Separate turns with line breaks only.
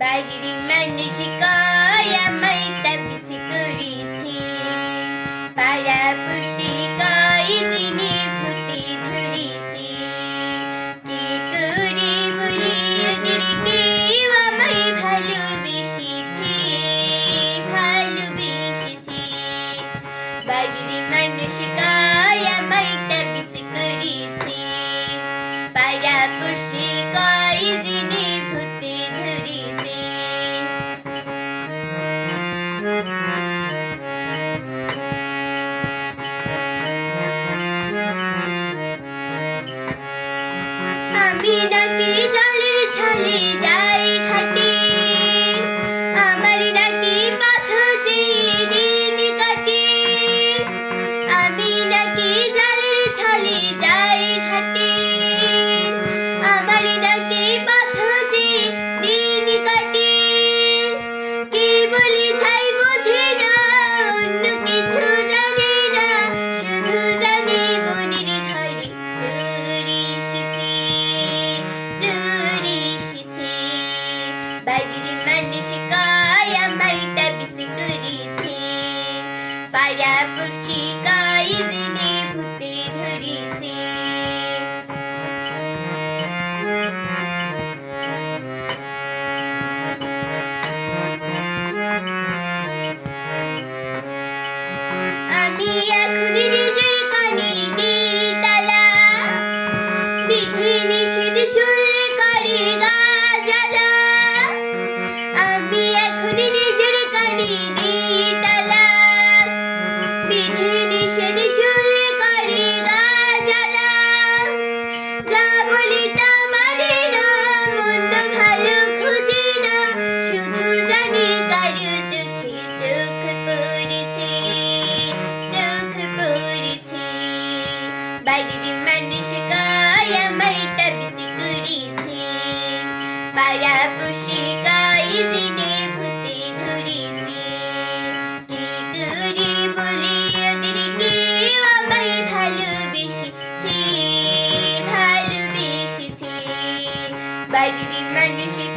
Bayrimen şikaya mayta fisikuriçi Para pushika izini puti dhurisi Ki kuri buli udiri kiwa mai bhalubishichi Bhalubishichi Bayrimen বিনাতি জলের ছালে যা छाया पुच्छी काई जिने भुते धरी से আমি এখনই पाया पुषिका इजिने भूति धुरी सी की तुरी बोली ওদেরকে আমায় ভালোবেসেছি মানুষের